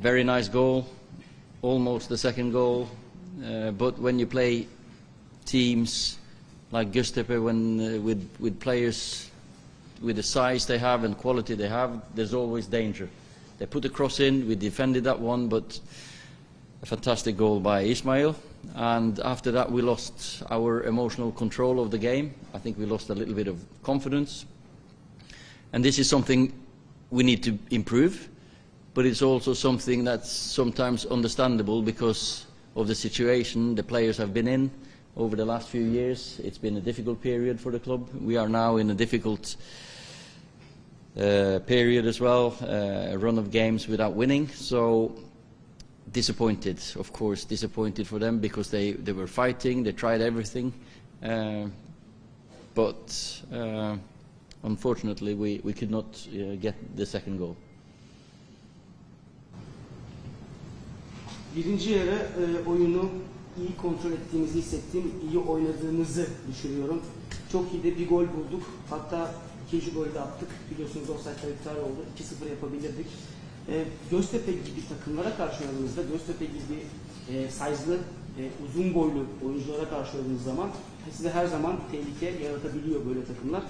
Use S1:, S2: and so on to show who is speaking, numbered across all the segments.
S1: very nice goal, almost the second goal. Uh, but when you play teams like Göztepe, when uh, with with players with the size they have and quality they have, there's always danger. They put the cross in, we defended that one, but a fantastic goal by Ismail. And after that, we lost our emotional control of the game. I think we lost a little bit of confidence. And this is something we need to improve, but it's also something that's sometimes understandable because of the situation the players have been in over the last few years. It's been a difficult period for the club. We are now in a difficult uh, period as well, uh, a run of games without winning. So disappointed, of course, disappointed for them because they, they were fighting, they tried everything. Uh, but uh, unfortunately, we, we could not uh, get the second goal.
S2: Birinci yarı e, oyunu iyi kontrol ettiğimizi hissettim. iyi oynadığımızı düşünüyorum. Çok iyi de bir gol bulduk. Hatta ikinci golü de attık. Biliyorsunuz offside'lar iptal oldu. 2-0 yapabilirdik. E, Göztepe gibi takımlara karşı oynadığımızda, Göztepe gibi e, size'lı, e, uzun boylu oyunculara karşı oynadığımız zaman size her zaman tehlike yaratabiliyor böyle takımlar.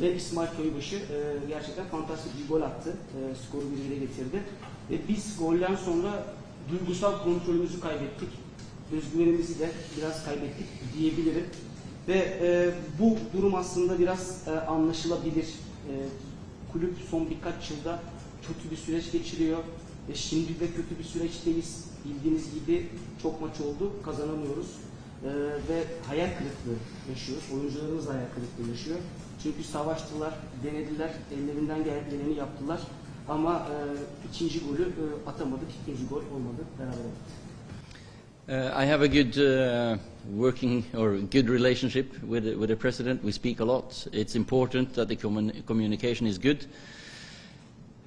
S2: Ve İsmail Köybaşı e, gerçekten fantastik bir gol attı. E, skoru bir yere getirdi. Ve biz golden sonra duygusal kontrolümüzü kaybettik. Özgüvenimizi de biraz kaybettik diyebilirim. Ve e, bu durum aslında biraz e, anlaşılabilir. E, kulüp son birkaç yılda kötü bir süreç geçiriyor. Ve şimdi de kötü bir süreçteyiz. Bildiğiniz gibi çok maç oldu, kazanamıyoruz. E, ve hayal kırıklığı yaşıyoruz. Oyuncularımız hayal kırıklığı yaşıyor. Çünkü savaştılar, denediler, ellerinden gel- geleni yaptılar. Ama e, ikinci golü e, atamadık, ikinci gol olmadı, beraber.
S1: Uh, I have a good uh, working or good relationship with the, with the president. We speak a lot. It's important that the commun- communication is good.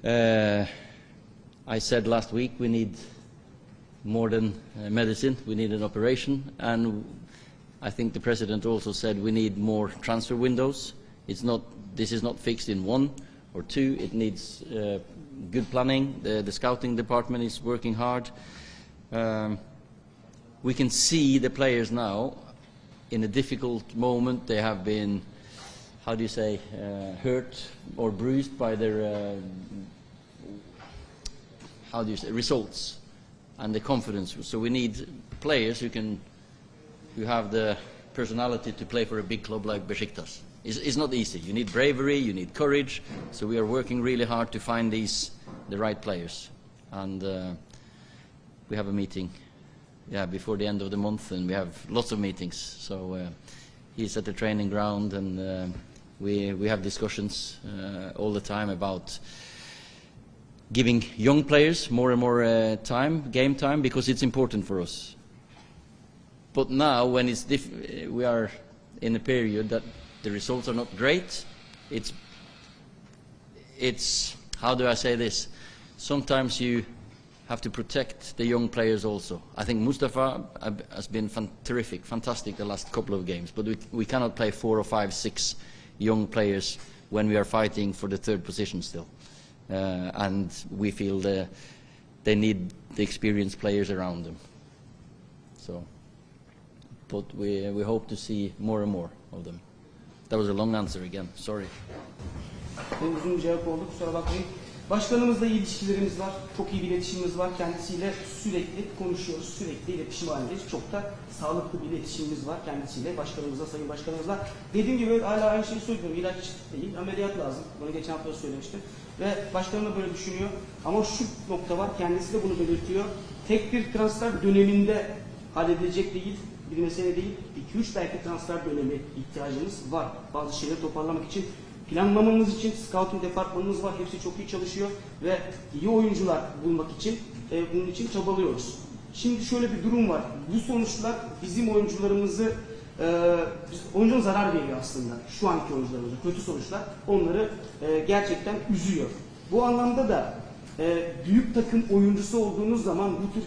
S1: Uh, I said last week we need more than uh, medicine. We need an operation, and I think the president also said we need more transfer windows. It's not. This is not fixed in one or two. It needs uh, good planning. The, the scouting department is working hard. Um, we can see the players now in a difficult moment. They have been, how do you say, uh, hurt or bruised by their, uh, how do you say, results and the confidence. So we need players who can, who have the personality to play for a big club like Besiktas. It's, it's not easy. You need bravery, you need courage. So we are working really hard to find these, the right players. And uh, we have a meeting yeah, before the end of the month, and we have lots of meetings. So uh, he's at the training ground, and uh, we we have discussions uh, all the time about giving young players more and more uh, time, game time, because it's important for us. But now, when it's we are in a period that the results are not great, it's it's how do I say this? Sometimes you have to protect the young players also. I think Mustafa has been fan- terrific, fantastic the last couple of games, but we, we cannot play four or five, six young players when we are fighting for the third position still. Uh, and we feel the, they need the experienced players around them. So, but we, we hope to see more and more of them. That was a long answer again, sorry.
S2: Benim uzun bir cevap oldu, kusura bakmayın. Başkanımızla iyi ilişkilerimiz var, çok iyi bir iletişimimiz var. Kendisiyle sürekli konuşuyoruz, sürekli iletişim halindeyiz. Çok da sağlıklı bir iletişimimiz var kendisiyle, başkanımızla, sayın başkanımızla. Dediğim gibi hala aynı şeyi söylüyorum. İlaç değil, ameliyat lazım. Bunu geçen hafta söylemiştim. Ve başkanım da böyle düşünüyor. Ama şu nokta var, kendisi de bunu belirtiyor. Tek bir transfer döneminde halledilecek değil, bir mesele değil. 2-3 belki transfer dönemi ihtiyacımız var. Bazı şeyleri toparlamak için planlamamız için scouting departmanımız var. Hepsi çok iyi çalışıyor ve iyi oyuncular bulmak için e, bunun için çabalıyoruz. Şimdi şöyle bir durum var. Bu sonuçlar bizim oyuncularımızı e, oyunculara zarar veriyor aslında. Şu anki oyuncularımıza kötü sonuçlar onları e, gerçekten üzüyor. Bu anlamda da e, büyük takım oyuncusu olduğunuz zaman bu tür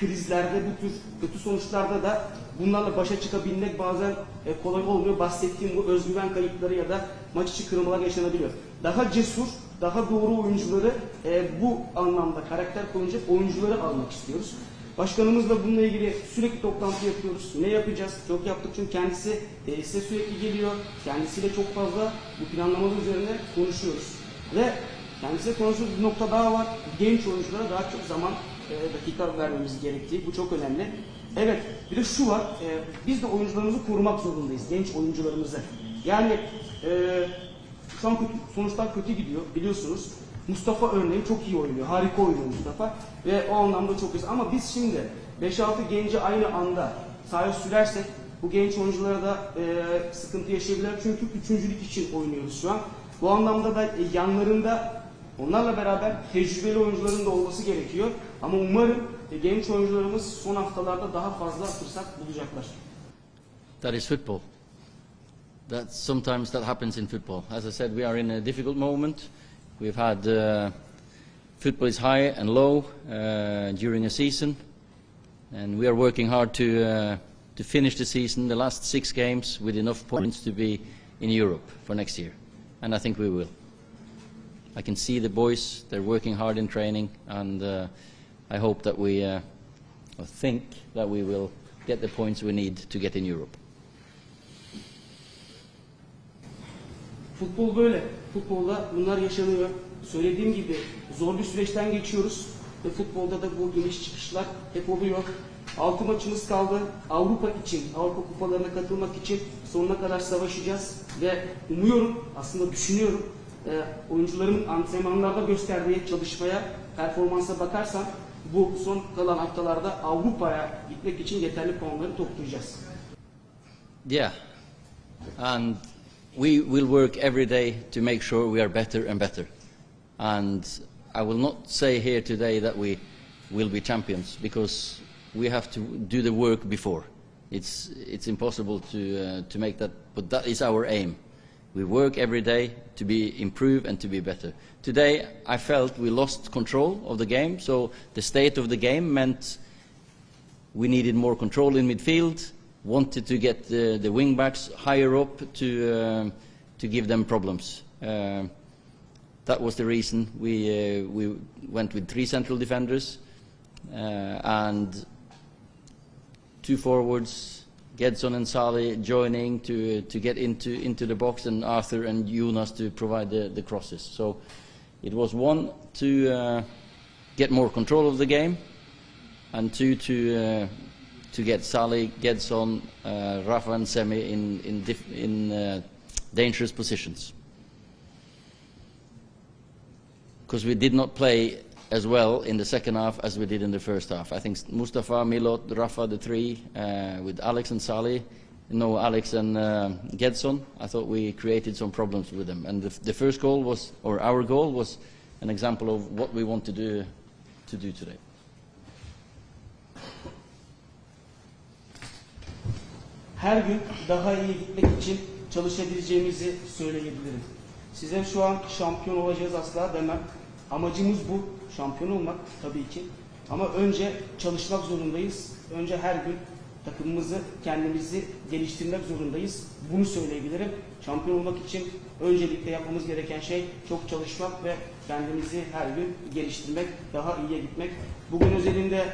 S2: krizlerde, bu tür kötü sonuçlarda da bunlarla başa çıkabilmek bazen e, kolay olmuyor. Bahsettiğim bu özgüven kayıpları ya da maç içi kırılmalar yaşanabiliyor. Daha cesur, daha doğru oyuncuları e, bu anlamda karakter koyunca oyuncuları almak istiyoruz. Başkanımızla bununla ilgili sürekli toplantı yapıyoruz. Ne yapacağız? Çok yaptık çünkü kendisi e, size sürekli geliyor. Kendisiyle çok fazla bu planlamalar üzerine konuşuyoruz. Ve kendisiyle konuştuğumuz bir nokta daha var. Genç oyunculara daha çok zaman e, dakika vermemiz gerektiği. Bu çok önemli. Evet, bir de şu var. e, biz de oyuncularımızı korumak zorundayız. Genç oyuncularımızı. Yani e, şu an kötü, sonuçlar kötü gidiyor biliyorsunuz. Mustafa örneğin çok iyi oynuyor. Harika oynuyor Mustafa. Ve o anlamda çok iyi. Ama biz şimdi 5-6 genci aynı anda sahaya sürersek bu genç oyunculara da e, sıkıntı yaşayabilirler. Çünkü üçüncülük için oynuyoruz şu an. Bu anlamda da e, yanlarında onlarla beraber tecrübeli oyuncuların da olması gerekiyor. Ama umarım genç oyuncularımız son haftalarda daha fazla fırsat bulacaklar.
S1: That is football. That sometimes that happens in football. As I said, we are in a difficult moment. We've had uh, football is high and low uh, during a season, and we are working hard to uh, to finish the season, the last six games, with enough points to be in Europe for next year, and I think we will. I can see the boys; they're working hard in training, and uh, I hope that we, uh, or think that we will get the points we need to get in Europe.
S2: Futbol böyle. Futbolda bunlar yaşanıyor. Söylediğim gibi zor bir süreçten geçiyoruz. Ve futbolda da bu iniş çıkışlar hep oluyor. Altı maçımız kaldı. Avrupa için, Avrupa kupalarına katılmak için sonuna kadar savaşacağız. Ve umuyorum, aslında düşünüyorum, e, oyuncuların antrenmanlarda gösterdiği çalışmaya, performansa bakarsan bu son kalan haftalarda Avrupa'ya gitmek için yeterli puanları toplayacağız.
S1: Yeah, and we will work every day to make sure we are better and better. And I will not say here today that we will be champions because we have to do the work before. It's it's impossible to uh, to make that, but that is our aim. We work every day to be improve and to be better. Today, I felt we lost control of the game, so the state of the game meant we needed more control in midfield, wanted to get the, the wing backs higher up to, um, to give them problems. Um, that was the reason we, uh, we went with three central defenders uh, and two forwards, Gedson and Saleh joining to, to get into, into the box and Arthur and Jonas to provide the, the crosses. So it was one to uh, get more control of the game and two to uh, to get Sally, Gedson, uh, Rafa, and Semi in in, in uh, dangerous positions. Because we did not play as well in the second half as we did in the first half. I think Mustafa, Milot, Rafa, the three, uh, with Alex and Sally, no Alex and uh, Gedson. I thought we created some problems with them. And the, the first goal was, or our goal was, an example of what we want to do to do today.
S2: her gün daha iyi gitmek için çalışabileceğimizi söyleyebilirim. Size şu an şampiyon olacağız asla demem. Amacımız bu. Şampiyon olmak tabii ki. Ama önce çalışmak zorundayız. Önce her gün takımımızı, kendimizi geliştirmek zorundayız. Bunu söyleyebilirim. Şampiyon olmak için öncelikle yapmamız gereken şey çok çalışmak ve kendimizi her gün geliştirmek, daha iyiye gitmek. Bugün özelinde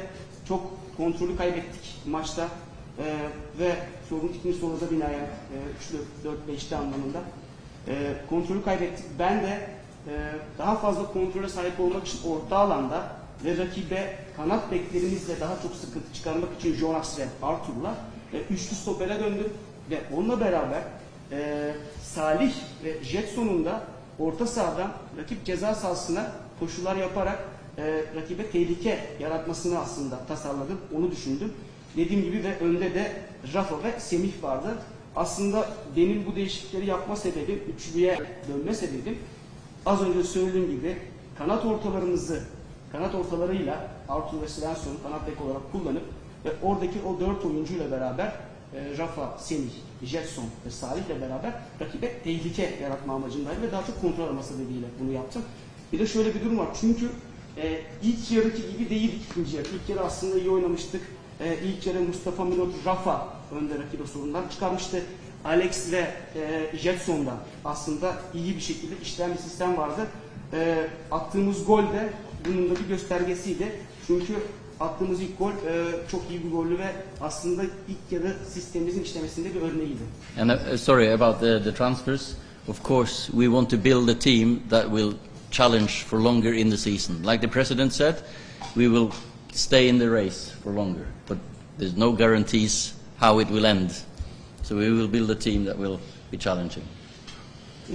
S2: çok kontrolü kaybettik maçta. Ee, ve sorun ikinci soruda binaen e, üçlü, dört, beşli anlamında. E, kontrolü kaybettik. Ben de daha fazla kontrole sahip olmak için orta alanda ve rakibe kanat beklerimizle daha çok sıkıntı çıkarmak için Jonas ve Arthur'la e, üçlü stopere döndüm. Ve onunla beraber e, Salih ve Jetson'un da orta sahadan rakip ceza sahasına koşular yaparak e, rakibe tehlike yaratmasını aslında tasarladım. Onu düşündüm. Dediğim gibi ve önde de Rafa ve Semih vardı. Aslında benim bu değişiklikleri yapma sebebim, üçlüye dönme sebebim az önce söylediğim gibi kanat ortalarımızı, kanat ortalarıyla Arthur ve Svensson kanat bek olarak kullanıp ve oradaki o dört oyuncuyla beraber e, Rafa, Semih, Jetson ve Salih ile beraber rakibe tehlike yaratma amacındaydı ve daha çok kontrol arama sebebiyle bunu yaptım. Bir de şöyle bir durum var. Çünkü e, ilk yarıki gibi değildik ikinci yarı. İlk yarı aslında iyi oynamıştık. E, ilk yarı Mustafa Milot, Rafa önde rakibe sorundan çıkarmıştı. Alex ve e, Jetson'dan aslında iyi bir şekilde işleyen bir sistem vardı. e, attığımız gol de bunun da bir göstergesiydi. Çünkü attığımız ilk gol e, çok iyi bir gollü ve aslında ilk yarı sistemimizin işlemesinde bir örneğiydi.
S1: And uh, sorry about the, the transfers. Of course, we want to build a team that will challenge for longer in the season. Like the president said, we will stay in the race for longer, but there's no guarantees how it will end. So we will build a team that will be challenging.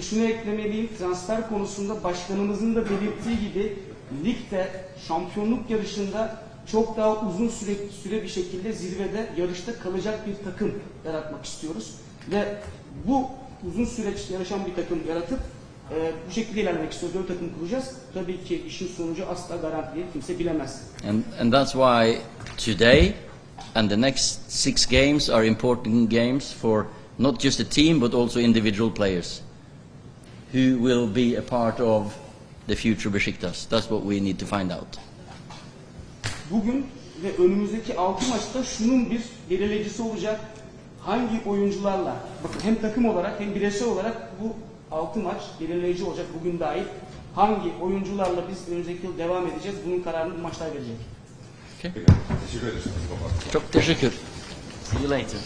S2: Şunu eklemeliyim, transfer konusunda başkanımızın da belirttiği gibi ligde şampiyonluk yarışında çok daha uzun süre, süre bir şekilde zirvede yarışta kalacak bir takım yaratmak istiyoruz. Ve bu uzun süreç yarışan bir takım yaratıp e, bu şekilde ilerlemek istiyoruz. Dört takım kuracağız. Tabii ki işin sonucu asla garanti değil, kimse bilemez.
S1: And, and that's why today and the next six games are important games for not just the team but also individual players who will be a part of the future Besiktas. That's what we need to find out.
S2: Bugün ve önümüzdeki 6 maçta şunun bir belirleyicisi olacak. Hangi oyuncularla, bakın hem takım olarak hem bireysel olarak bu 6 maç belirleyici olacak bugün dahil. Hangi oyuncularla biz önümüzdeki yıl devam edeceğiz bunun kararını bu maçlar verecek.
S3: Teşekkür ederiz.
S1: Çok teşekkür. See you later.